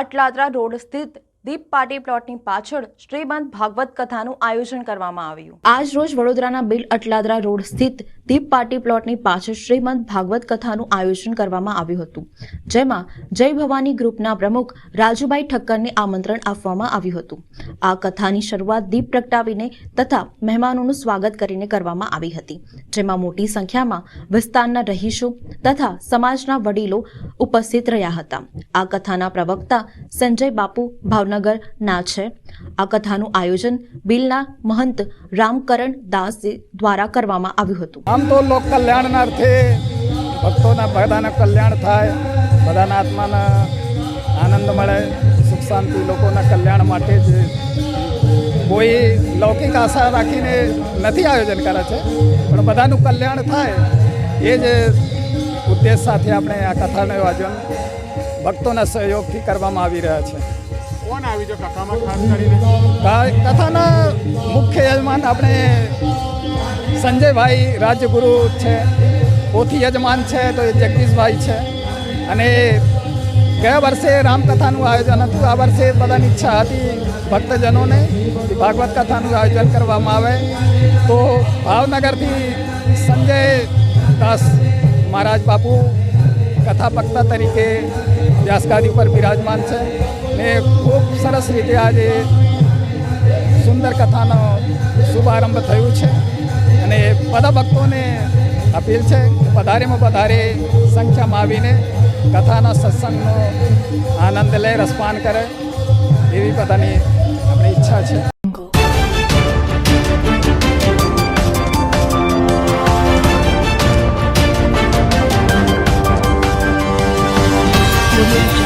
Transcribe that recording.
Atladara road સ્થિત દીપ party પ્લોટની પાછળ શ્રીમંત ભાગવત કથાનું આયોજન કરવામાં આવ્યું. આજ રોજ વડોદરાના બિલ અટલાદરા રોડ સ્થિત દીપ પાર્ટી પ્લોટની પાછળ શ્રીમંત ભાગવત કથાનું આયોજન કરવામાં આવ્યું હતું, જેમાં જય ભવાની ગ્રુપના પ્રમુખ રાજુભાઈ ઠક્કરને આમંત્રણ આપવામાં આવ્યું હતું. આ કથાની શરૂઆત દીપ પ્રગટાવીને તથા મહેમાનોનું સ્વાગત કરીને કરવામાં આવી હતી, જેમાં મોટી સંખ્યામાં વિસ્તારના રહીશો તથા સમાજના વડીલો ઉપસ્થિત રહ્યા હતા. આ કથાના પ્રવક્તા સંજય બાપુ, ભાવનગર ના છે આ કથાનું આયોજન બિલના મહંત રામકરણ દાસ દ્વારા કરવામાં આવ્યું હતું. આમ તો લોક કલ્યાણના અર્થે ભક્તોના બધાના કલ્યાણ થાય બધાના આત્માના આનંદ મળે સુખ શાંતિ લોકોના કલ્યાણ માટે જ કોઈ લૌકિક આશા રાખીને નથી આયોજન કરે છે. પણ બધાનું કલ્યાણ થાય એ જ ઉદ્દેશ સાથે આપણે આ કથાનું આયોજન ભક્તોના સહયોગથી કરવામાં આવી રહ્યા છે. કોણ આવી છે? કથામાં ખાસ કરીને? કથાના મુખ્ય યજમાન આપણે સંજયભાઈ રાજગુરુ છે, પોથી યજમાન છે, તો એ જગદીશભાઈ છે. અને ગયા વર્ષે રામકથાનું આયોજન હતું. આ વર્ષે બધાની ઈચ્છા હતી ભક્તજનોને ભાગવત કથાનું આયોજન કરવામાં આવે. તો ભાવનગરથી સંજય દાસ મહારાજ બાપુ કથા વક્તા તરીકે વ્યાસગાદી ઉપર બિરાજમાન છે. ને ખૂબ સરસ રીતે આજે સુંદર કથાનો શુભારંભ થયું છે. અને બધા ભક્તોને અપીલ છે વધારેમાં વધારે સંખ્યામાં આવીને કથાના સત્સંગનો આનંદ લે, રસપાન કરે એવી બધાની આપણી ઈચ્છા છે Thank Jungle.